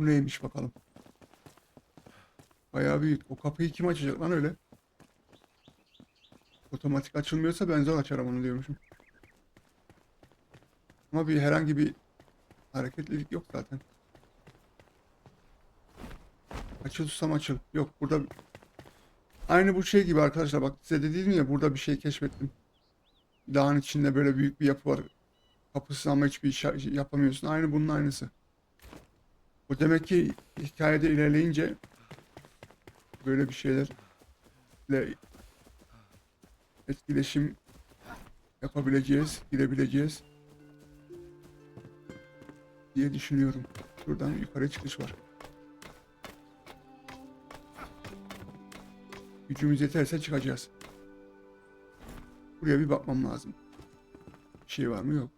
Bu neymiş bakalım. Bayağı büyük. O kapıyı kim açacak lan öyle? Otomatik açılmıyorsa ben zor açarım onu diyormuşum. Ama bir herhangi bir hareketlilik yok zaten. Açıl susam açıl. Yok burada aynı bu şey gibi arkadaşlar bak size de dedim ya burada bir şey keşfettim. Dağın içinde böyle büyük bir yapı var. Kapısız ama hiçbir şey yapamıyorsun. Aynı bunun aynısı. Bu demek ki hikayede ilerleyince böyle bir şeylerle etkileşim yapabileceğiz, girebileceğiz diye düşünüyorum. Şuradan yukarı çıkış var. Gücümüz yeterse çıkacağız. Buraya bir bakmam lazım. Bir şey var mı? Yok.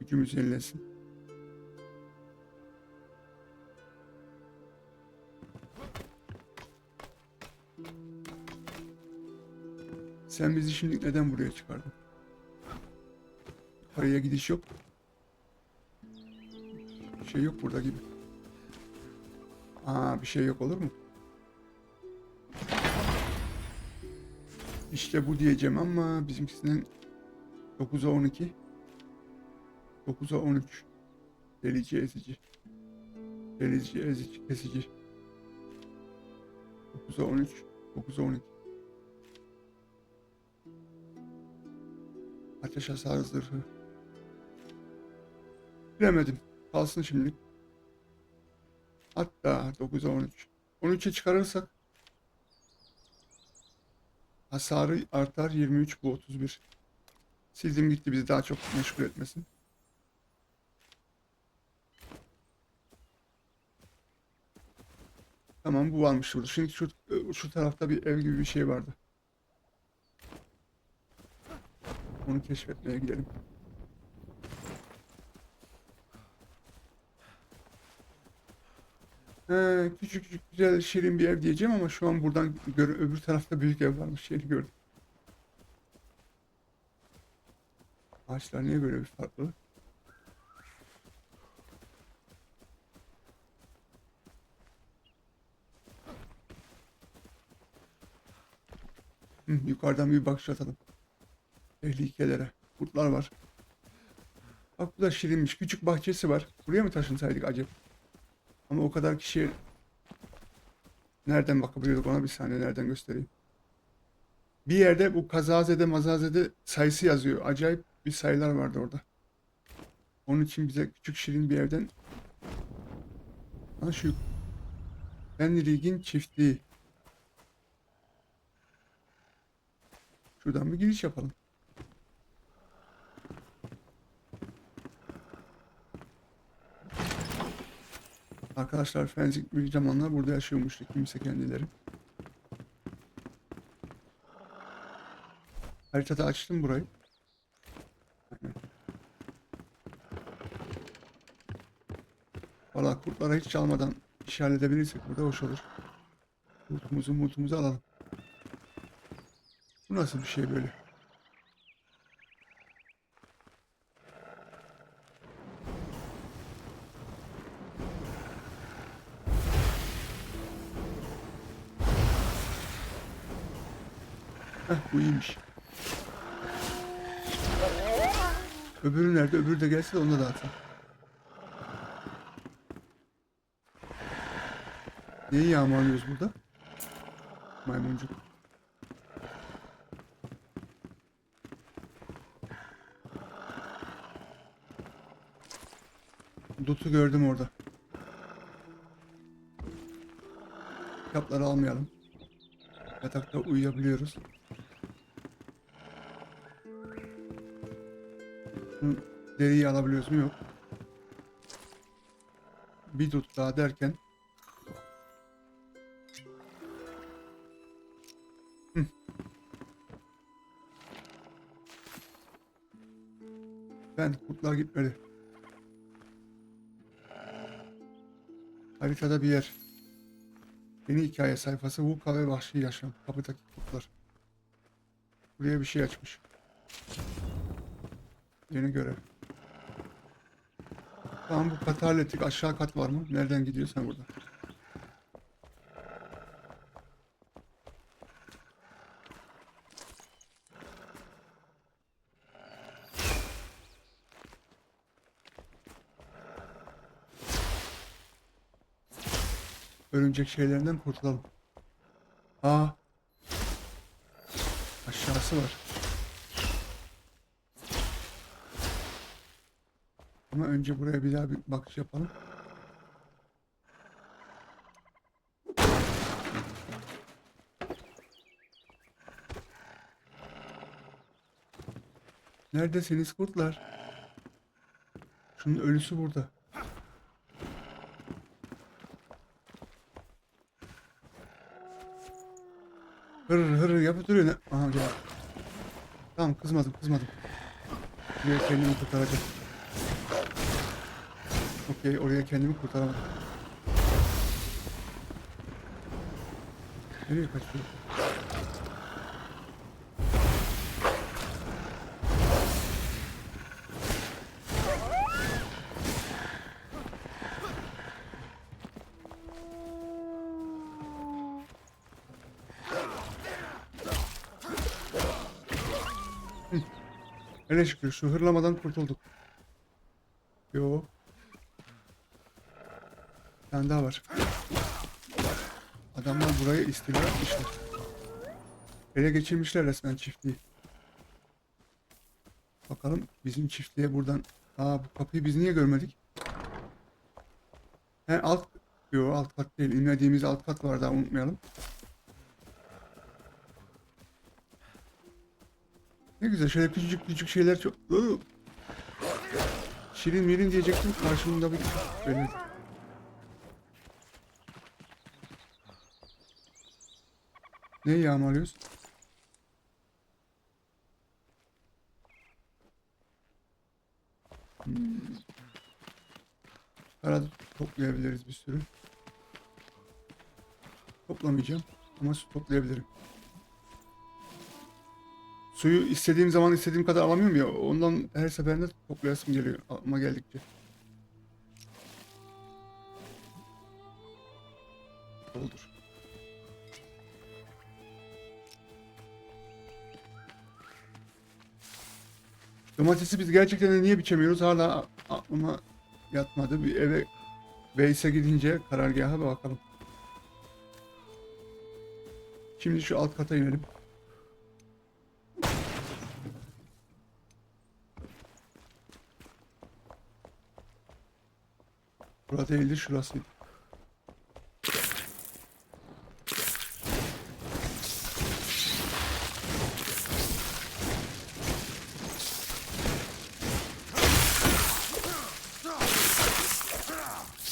Gücümüz yenilensin. Sen bizi şimdi neden buraya çıkardın? Paraya gidiş yok. Bir şey yok burada gibi. Aa bir şey yok olur mu? İşte bu diyeceğim ama bizimkisinden 9'a 12 9'a 13 Delici ezici Delici ezici kesici 9'a 13 9'a 12 Ateş hasarı zırhı Bilemedim kalsın şimdilik Hatta 9'a 13 13'e çıkarırsak Hasarı artar 23 bu 31. Sildim gitti bizi daha çok meşgul etmesin. Tamam bu varmış burada. Şimdi şu, şu tarafta bir ev gibi bir şey vardı. Onu keşfetmeye gidelim. He, küçük küçük güzel şirin bir ev diyeceğim ama şu an buradan gör öbür tarafta büyük ev varmış şeyini gördüm. Ağaçlar niye böyle bir farklı? Hı, yukarıdan bir bakış atalım. Tehlikelere. Kurtlar var. Bak bu da şirinmiş. Küçük bahçesi var. Buraya mı taşınsaydık acaba? Ama o kadar kişi nereden bakabiliyorduk ona bir saniye nereden göstereyim. Bir yerde bu kazazede mazazede sayısı yazıyor. Acayip bir sayılar vardı orada. Onun için bize küçük şirin bir evden Ha şu Ben Rig'in çiftliği. Şuradan bir giriş yapalım. Arkadaşlar Fenzik bir zamanlar burada yaşıyormuştu kimse kendileri. Haritada açtım burayı. Valla kurtlara hiç çalmadan iş halledebilirsek burada hoş olur. Multumuzu multumuzu alalım. Bu nasıl bir şey böyle? Bu iyiymiş. Öbürü nerede? Öbürü de gelse de onu da dağıtın. Neyi yağmalıyoruz burada? Maymuncuk. Dut'u gördüm orada. Kitapları almayalım. Yatakta uyuyabiliyoruz. Deriyi alabiliyoruz mu? Yok. Bir dut daha derken. Ben kurtlar gitmeli. Haritada bir yer. Yeni hikaye sayfası Vuka ve Vahşi Yaşam. Kapıdaki kurtlar. Buraya bir şey açmış. Yeni görev. Tamam bu katı hallettik. Aşağı kat var mı? Nereden gidiyorsan burada. Örümcek şeylerinden kurtulalım. Aa. Aşağısı var. Buraya bir daha bir bakış yapalım. Neredesiniz kurtlar? Şunun ölüsü burada. Hır hır yapıp duruyor. Aha gel. Tamam kızmadım kızmadım. Buraya kendimi kurtaracağım. Okey oraya kendimi kurtaramadım. Nereye kaçıyor? Hele şükür şu hırlamadan kurtulduk. Yo. Tane daha var. Adamlar burayı istila etmişler. Ele geçirmişler resmen çiftliği. Bakalım bizim çiftliğe buradan... Aa bu kapıyı biz niye görmedik? He alt... Yo alt kat değil. İnmediğimiz alt kat var daha unutmayalım. Ne güzel şöyle küçücük küçük şeyler çok... Şirin mirin diyecektim karşımda bir böyle. Ne yağmalıyoruz? Hmm. Arada toplayabiliriz bir sürü. Toplamayacağım ama su toplayabilirim. Suyu istediğim zaman istediğim kadar alamıyorum ya. Ondan her seferinde toplayasım geliyor. Ama geldikçe. Doldur. Domatesi biz gerçekten de niye biçemiyoruz? Hala aklıma yatmadı. Bir eve Veys'e gidince karargaha bakalım. Şimdi şu alt kata inelim. Burada değildi şurasıydı.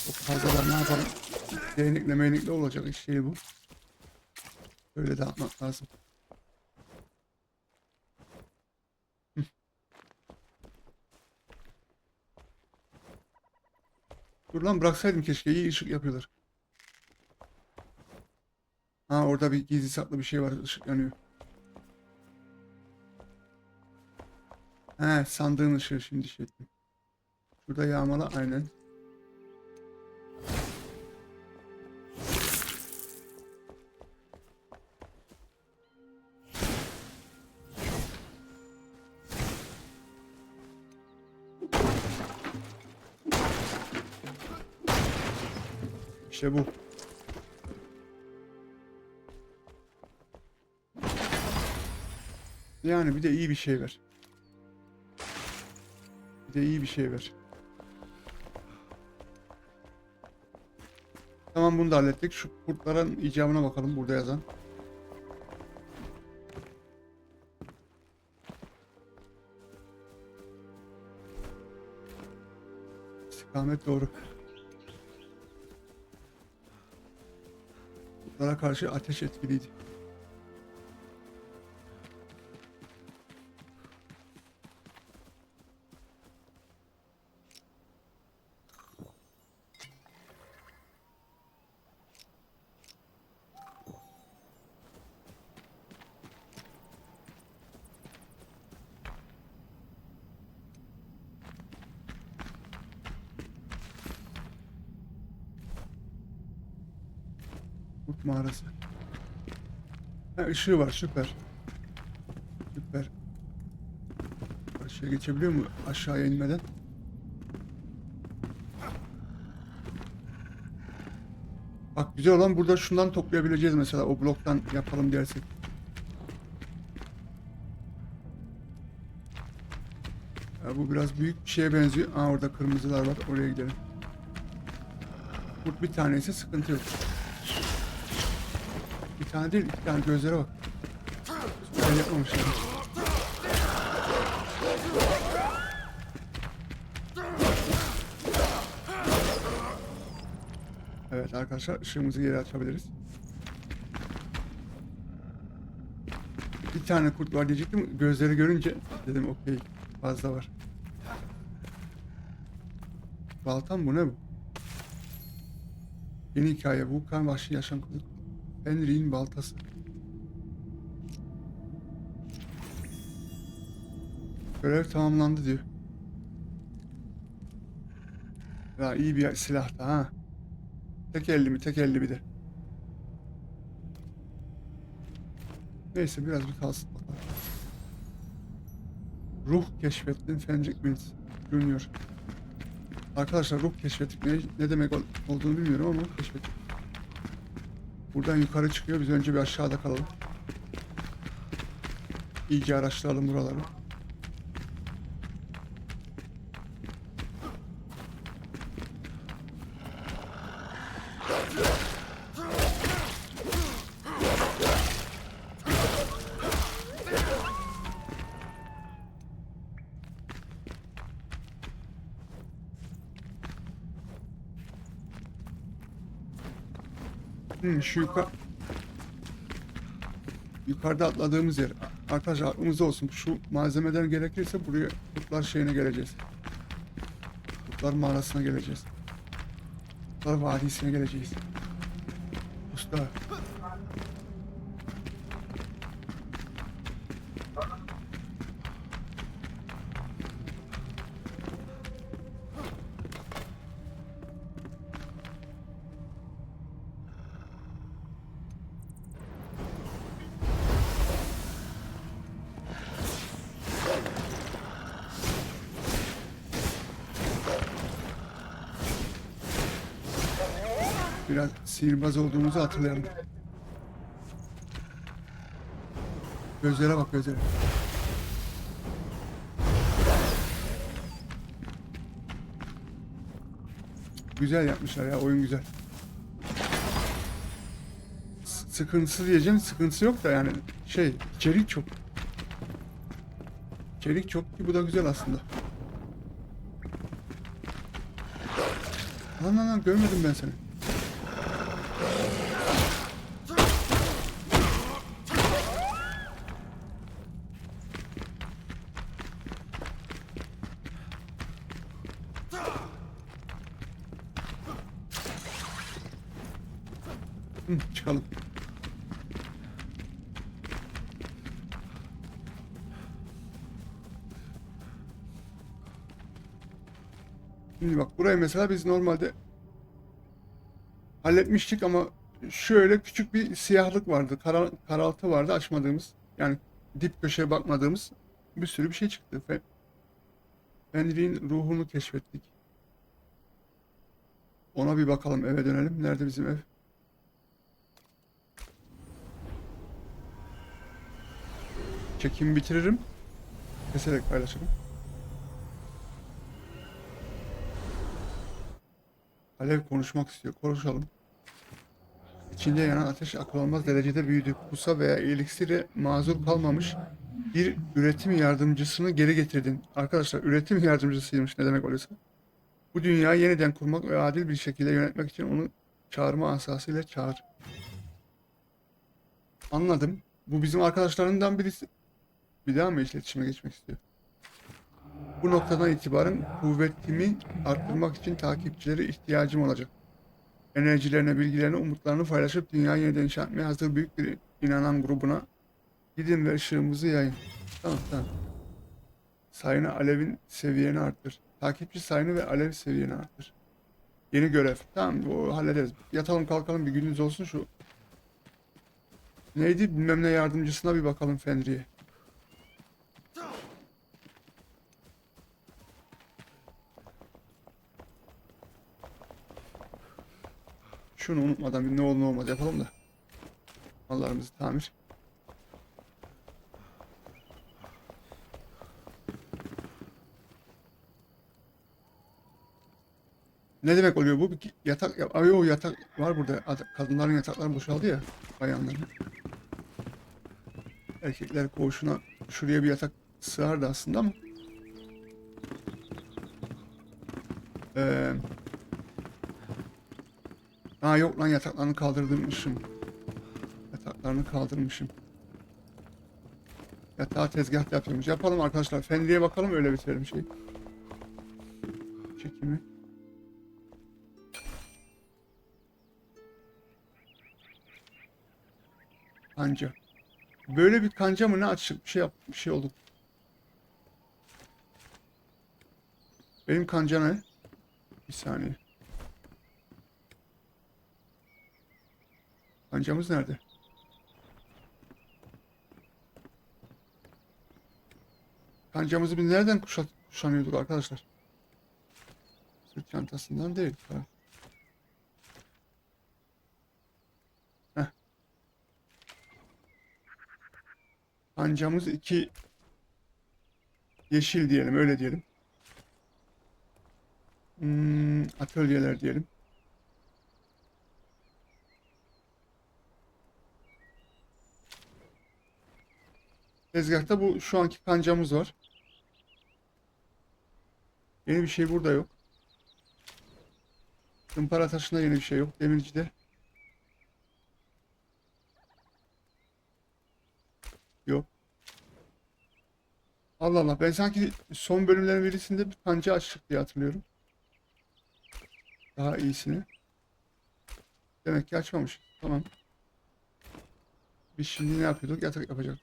Çok fazla var ne yapalım. Meynekle olacak iş değil bu. Böyle dağıtmak lazım. Hı. Dur lan bıraksaydım keşke. İyi ışık yapıyorlar. Ha orada bir gizli saklı bir şey var. Işık yanıyor. He sandığın ışığı şimdi şey ettim. Şurada yağmala aynen. İşte bu. Yani bir de iyi bir şey ver. Bir de iyi bir şey ver. Tamam bunu da hallettik. Şu kurtların icabına bakalım burada yazan. İstikamet doğru. Kurtlara karşı ateş etkiliydi. Mağarası. Ha, ışığı var süper. Süper. Karşıya geçebiliyor mu aşağıya inmeden? Bak güzel olan burada şundan toplayabileceğiz mesela o bloktan yapalım dersek. Ya bu biraz büyük bir şeye benziyor. Aa orada kırmızılar var. Oraya gidelim. Kurt bir tanesi sıkıntı yok. Tane değil, iki gözlere bak. Süper yapmamışlar. Evet arkadaşlar ışığımızı geri açabiliriz. Bir tane kurt var diyecektim. Gözleri görünce dedim okey fazla var. Baltam bu ne bu? Yeni hikaye Vulkan vahşi yaşam kılık. Henry'in baltası. Görev tamamlandı diyor. Ya iyi bir silah da ha. Tek elli mi? Tek elli bir de. Neyse biraz bir kalsın bakalım. Ruh keşfettin Fenrik Mills Junior. Arkadaşlar ruh keşfettik ne, ne demek ol- olduğunu bilmiyorum ama keşfettik. Buradan yukarı çıkıyor. Biz önce bir aşağıda kalalım. İyice araştıralım buraları. Şu yukarı... Yukarıda atladığımız yer. Arkadaşlar aklımızda olsun. Şu malzemeden gerekirse buraya Kurtlar şeyine geleceğiz. Kurtlar mağarasına geleceğiz. Kurtlar vadisine geleceğiz. Usta. Sihirbaz olduğumuzu hatırlayalım. Gözlere bak gözlere. Güzel yapmışlar ya oyun güzel. Sıkıntısı diyeceğim sıkıntısı yok da yani şey içerik çok. İçerik çok ki bu da güzel aslında. Lan lan lan görmedim ben seni. Burayı mesela biz normalde halletmiştik ama şöyle küçük bir siyahlık vardı. Kara, karaltı vardı açmadığımız. Yani dip köşeye bakmadığımız bir sürü bir şey çıktı. Fenrir'in ruhunu keşfettik. Ona bir bakalım eve dönelim. Nerede bizim ev? Çekimi bitiririm. Keserek paylaşırım. Alev konuşmak istiyor. Konuşalım. İçinde yanan ateş akıl almaz derecede büyüdü. Pusa veya eliksire mazur kalmamış bir üretim yardımcısını geri getirdin. Arkadaşlar üretim yardımcısıymış ne demek oluyorsa. Bu dünyayı yeniden kurmak ve adil bir şekilde yönetmek için onu çağırma asasıyla çağır. Anladım. Bu bizim arkadaşlarından birisi. Bir daha mı iletişime geçmek istiyor? Bu noktadan itibaren kuvvetimi arttırmak için takipçilere ihtiyacım olacak. Enerjilerine, bilgilerini, umutlarını paylaşıp dünyayı yeniden inşa etmeye hazır büyük bir inanan grubuna gidin ve ışığımızı yayın. Tamam tamam. Sayını alevin seviyeni arttır. Takipçi sayını ve alev seviyeni arttır. Yeni görev. Tamam bu hallederiz. Yatalım kalkalım bir günümüz olsun şu Neydi bilmem ne yardımcısına bir bakalım Fenri'ye. Şunu unutmadan bir ne olur ne olmaz yapalım da. Mallarımızı tamir. Ne demek oluyor bu? Bir yatak, ya- ay o yatak var burada. Ad- Kadınların yatakları boşaldı ya. Bayanların. Erkekler koğuşuna şuraya bir yatak sığardı aslında ama. Ee, ha yok lan yataklarını kaldırmışım. Yataklarını kaldırmışım. Yatağı tezgahta yapıyormuş. Yapalım arkadaşlar. Fenri'ye bakalım öyle bitirelim şey. Çekimi. Kanca. Böyle bir kanca mı ne açık bir şey yap bir şey oldu. Benim kanca ne? Bir saniye. Kancamız nerede? Kancamızı biz nereden kuşat, kuşanıyorduk arkadaşlar? Sırt çantasından değil. Ha. Heh. Kancamız iki yeşil diyelim, öyle diyelim. Hmm, atölyeler diyelim. Tezgahta bu şu anki kancamız var. Yeni bir şey burada yok. Zımpara taşında yeni bir şey yok. Demircide. Yok. Allah Allah. Ben sanki son bölümlerin birisinde bir kanca açtık diye hatırlıyorum. Daha iyisini. Demek ki açmamış. Tamam. Biz şimdi ne yapıyorduk? Yatak yapacak.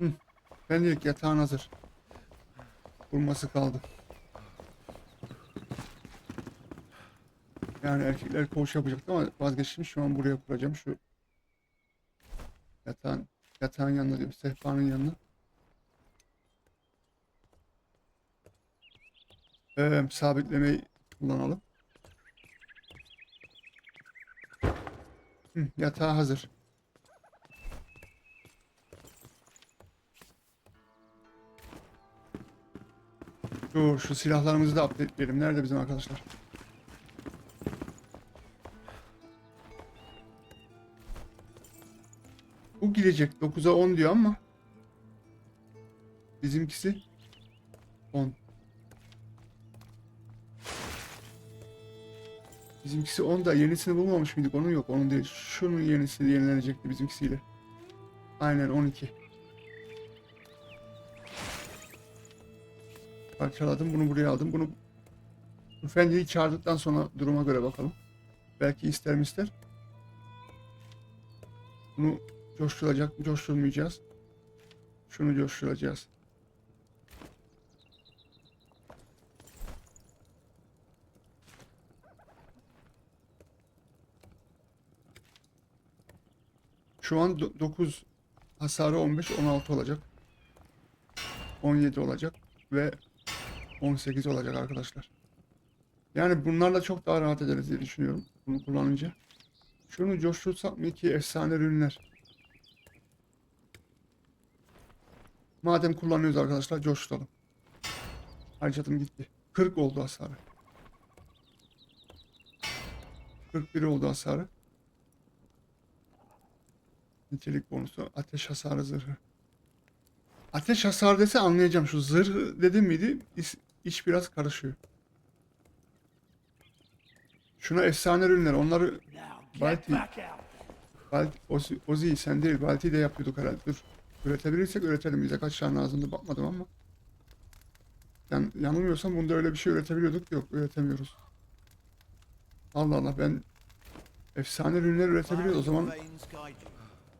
Hı. Pendirik yatağın hazır. Kurması kaldı. Yani erkekler koğuş yapacaktı ama vazgeçtim. Şu an buraya kuracağım. Şu yatağın yatağın yanına diyorum. Sehpanın yanına. Ee, sabitlemeyi kullanalım. Hı, yatağı hazır. Dur şu silahlarımızı da updateleyelim. Nerede bizim arkadaşlar? Bu gidecek. 9'a 10 diyor ama bizimkisi 10. Bizimkisi 10 da yenisini bulmamış mıydık? Onun yok. Onun değil. Şunun yenisi yenilenecekti bizimkisiyle. Aynen 12. Parçaladım. Bunu buraya aldım. Bunu bu Fendi'yi çağırdıktan sonra duruma göre bakalım. Belki ister mi ister. Bunu coşturacak mı? Coşturmayacağız. Şunu coşturacağız. Şu an 9 hasarı 15 16 olacak. 17 olacak ve 18 olacak arkadaşlar. Yani bunlarla çok daha rahat ederiz diye düşünüyorum bunu kullanınca. Şunu coştursak mı ki efsane ürünler. Madem kullanıyoruz arkadaşlar coşturalım. Harcadım gitti. 40 oldu hasarı. 41 oldu hasarı. Nitelik bonusu. Ateş hasarı zırhı. Ateş hasarı dese anlayacağım. Şu zırh dedim miydi? İş, biraz karışıyor. Şuna efsane ürünler. Onları Balti. get back out. Balt, Ozi, Ozi sen değil. Balti de yapıyorduk herhalde. Dur. Üretebilirsek üretelim. Bize kaç tane lazımdı bakmadım ama. Yan, yanılmıyorsam bunda öyle bir şey üretebiliyorduk. Yok üretemiyoruz. Allah Allah ben efsane ürünler üretebiliyoruz. O zaman.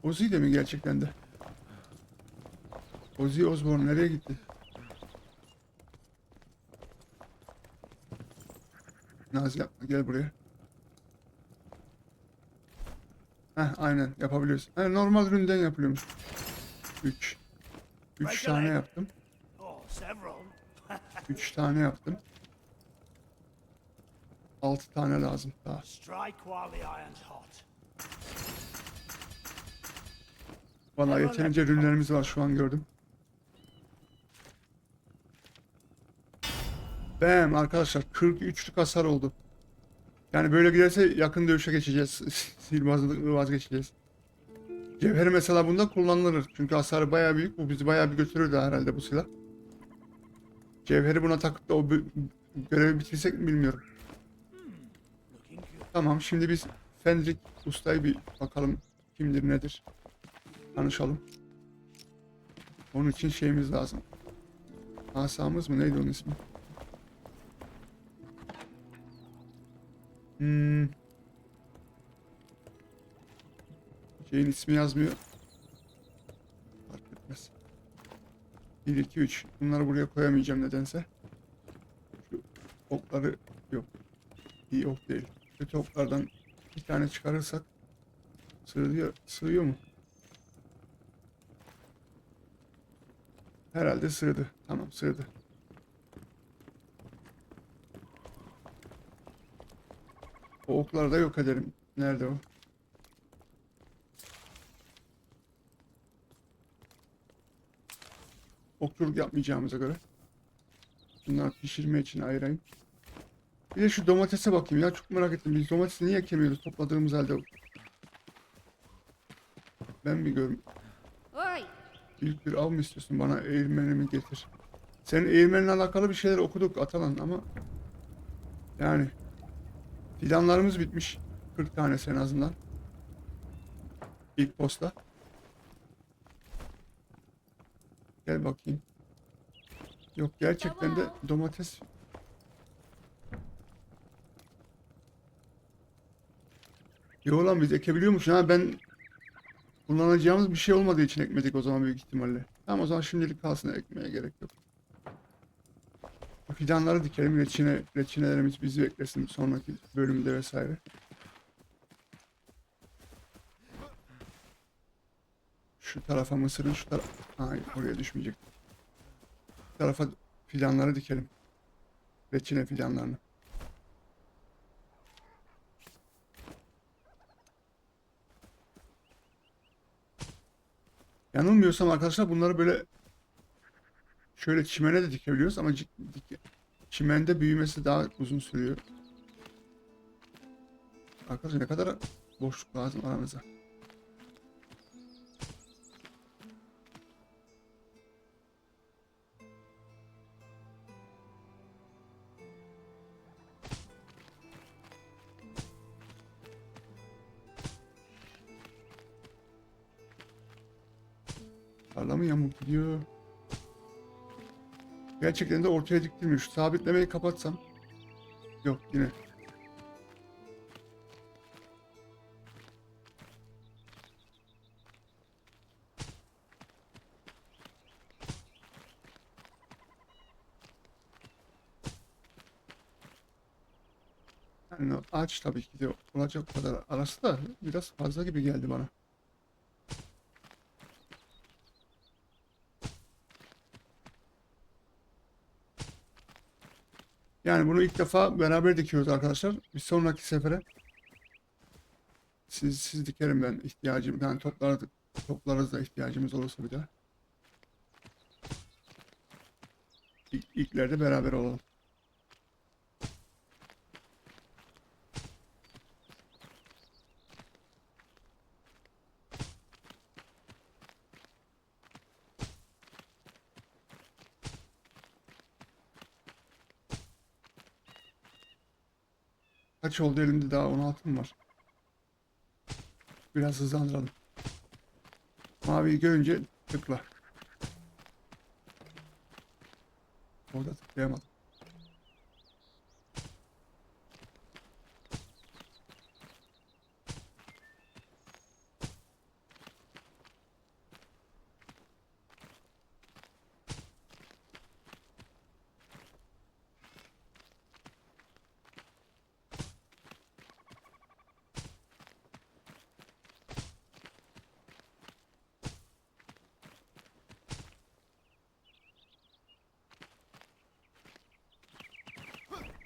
Ozi de mi gerçekten de? Ozi Osbourne nereye gitti? Naz yapma gel buraya. Heh aynen yapabiliyorsun. He, normal üründen yapılıyormuş. 3. 3 tane yaptım. Oh, several. 3 tane yaptım. 6 tane lazım daha. Vallahi yeterince ürünlerimiz var şu an gördüm. Bam arkadaşlar 43'lük hasar oldu. Yani böyle giderse yakın dövüşe geçeceğiz. Sihirbazlıkla vazgeçeceğiz. Cevheri mesela bunda kullanılır. Çünkü hasarı bayağı büyük. Bu bizi bayağı bir götürürdü herhalde bu silah. Cevheri buna takıp da o görevi bitirsek mi bilmiyorum. Tamam şimdi biz Fenrik ustayı bir bakalım kimdir nedir. Tanışalım. Onun için şeyimiz lazım. Asamız mı neydi onun ismi? Hmm. Şeyin ismi yazmıyor. Fark etmez. 1, 2, 3. Bunları buraya koyamayacağım nedense. Şu okları yok. İyi ok değil. Kötü oklardan bir tane çıkarırsak sığıyor, sığıyor mu? Herhalde sığdı. Tamam sığdı. O okları da yok edelim. Nerede o? Okçuluk yapmayacağımıza göre. Bunları pişirme için ayırayım. Bir de şu domatese bakayım ya çok merak ettim. Biz domatesi niye ekemiyoruz topladığımız halde? Ben bir görüm. Büyük bir av mı istiyorsun? Bana eğilmenimi getir. Senin eğilmenle alakalı bir şeyler okuduk Atalan ama yani fidanlarımız bitmiş. 40 tanesi en azından. İlk posta. Gel bakayım. Yok gerçekten de domates Yo lan biz ekebiliyormuş ha ben kullanacağımız bir şey olmadığı için ekmedik o zaman büyük ihtimalle. Tamam o zaman şimdilik kalsın ekmeye gerek yok. Bu Fidanları dikelim reçine, reçinelerimiz bizi beklesin sonraki bölümde vesaire. Şu tarafa mısırın şu tarafa... Hayır oraya düşmeyecek. Şu tarafa fidanları dikelim. Reçine fidanlarını. Yanılmıyorsam arkadaşlar bunları böyle şöyle çimene de dikebiliyoruz ama çimende büyümesi daha uzun sürüyor. Arkadaşlar ne kadar boşluk lazım aramıza. Tarla mı yamuk gidiyor? Gerçekten de ortaya diktirmiyor. Şu sabitlemeyi kapatsam. Yok yine. Yani ağaç tabii ki de olacak kadar arası da biraz fazla gibi geldi bana. Yani bunu ilk defa beraber dikiyoruz arkadaşlar. Bir sonraki sefere siz siz dikerim ben ihtiyacım yani toplar toplarız da ihtiyacımız olursa bir daha. İlk, ilklerde beraber olalım. Kaç oldu elimde daha 16 mı var? Biraz hızlandıralım. Maviyi görünce tıkla. Orada tıklayamadım.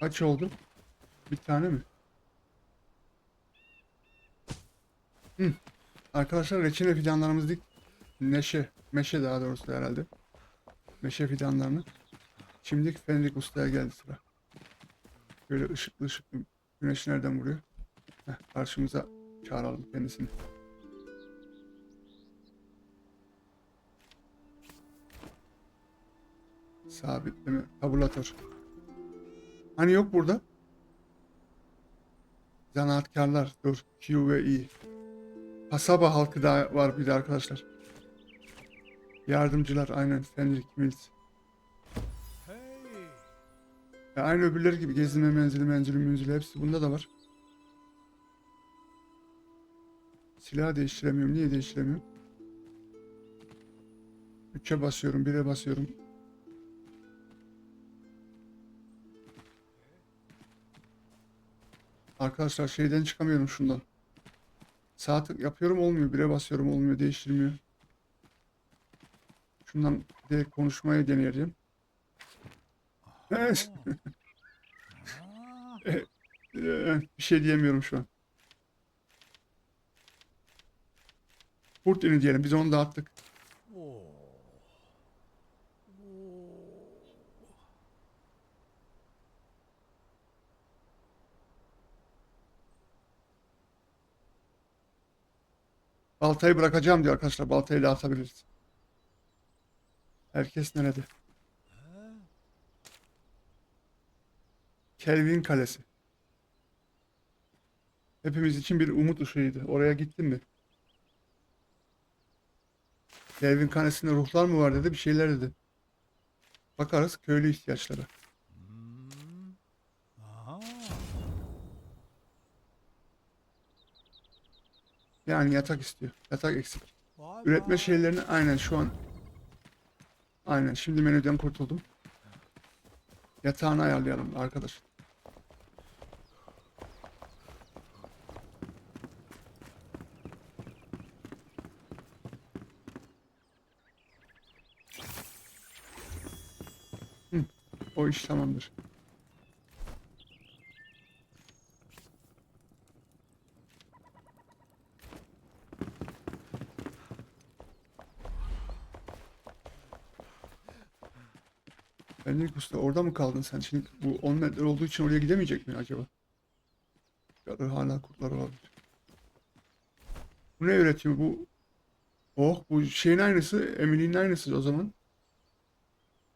Kaç oldu? Bir tane mi? Hı. Arkadaşlar reçine fidanlarımızı dik. Neşe, meşe daha doğrusu herhalde. Meşe fidanlarını. Şimdi Fenrik Usta'ya geldi sıra. Böyle ışıklı ışıklı güneş nereden vuruyor? Heh, karşımıza çağıralım kendisini. Sabitleme, tabulatör. Hani yok burada? Zanaatkarlar, dur. Q ve I. Kasaba halkı da var bir de arkadaşlar. Yardımcılar aynen Fenrik Mills. Ya aynı öbürleri gibi gezinme menzili menzili menzili hepsi bunda da var. Silah değiştiremiyorum. Niye değiştiremiyorum? 3'e basıyorum, 1'e basıyorum. Arkadaşlar şeyden çıkamıyorum şundan. Sağ tık yapıyorum olmuyor. 1'e basıyorum olmuyor. Değiştirmiyor. Şundan direkt konuşmayı. Evet. Ee, bir şey diyemiyorum şu an. Kurt ini diyelim. Biz onu dağıttık. oh. Baltayı bırakacağım diyor arkadaşlar. Baltayı da atabiliriz. Herkes nerede? Kelvin Kalesi. Hepimiz için bir umut ışığıydı. Oraya gittin mi? Kelvin Kalesi'nde ruhlar mı var dedi. Bir şeyler dedi. Bakarız köylü ihtiyaçları. Hmm. Aha. Yani yatak istiyor. Yatak eksik. Üretme şeylerini aynen şu an aynen şimdi menüden kurtuldum. Yatağını ayarlayalım arkadaş. Hı, o iş tamamdır. Fenrik Usta orada mı kaldın sen? Şimdi bu 10 metre olduğu için oraya gidemeyecek mi acaba? Ya da hala kurtlar olabilir. Bu ne üretiyor bu? Oh bu şeyin aynısı, Emily'nin aynısı o zaman.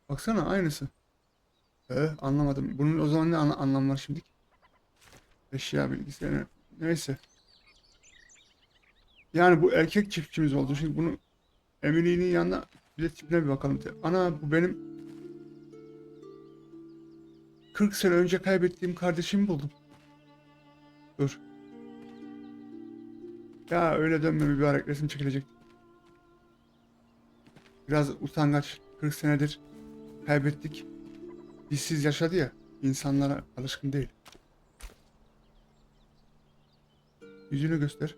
Baksana aynısı. Ee, anlamadım. Bunun o zaman ne ana- anlam var şimdi? Eşya bilgisi. ne- Neyse. Yani bu erkek çiftçimiz oldu. Şimdi bunu Emily'nin yanına bir tipine bir bakalım. Ana bu benim 40 sene önce kaybettiğim kardeşimi buldum. Dur. Ya öyle dönme mübarek resim çekilecek. Biraz utangaç. 40 senedir kaybettik. Bizsiz yaşadı ya. İnsanlara alışkın değil. Yüzünü göster.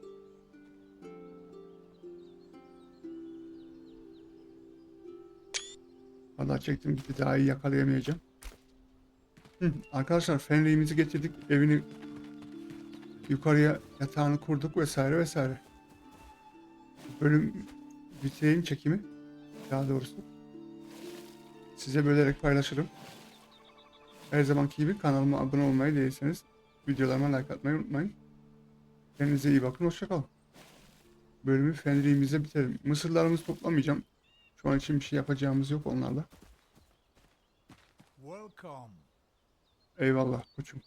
Vallahi çektim gitti daha iyi yakalayamayacağım. Hı, arkadaşlar fenliğimizi getirdik. Evini yukarıya yatağını kurduk vesaire vesaire. Bölüm bitireyim çekimi. Daha doğrusu. Size bölerek paylaşırım. Her zamanki gibi kanalıma abone olmayı değilseniz videolarıma like atmayı unutmayın. Kendinize iyi bakın. Hoşçakalın. Bölümü fenliğimize bitirelim. Mısırlarımızı toplamayacağım. Şu an için bir şey yapacağımız yok onlarla. Welcome. Eyvallah koçum.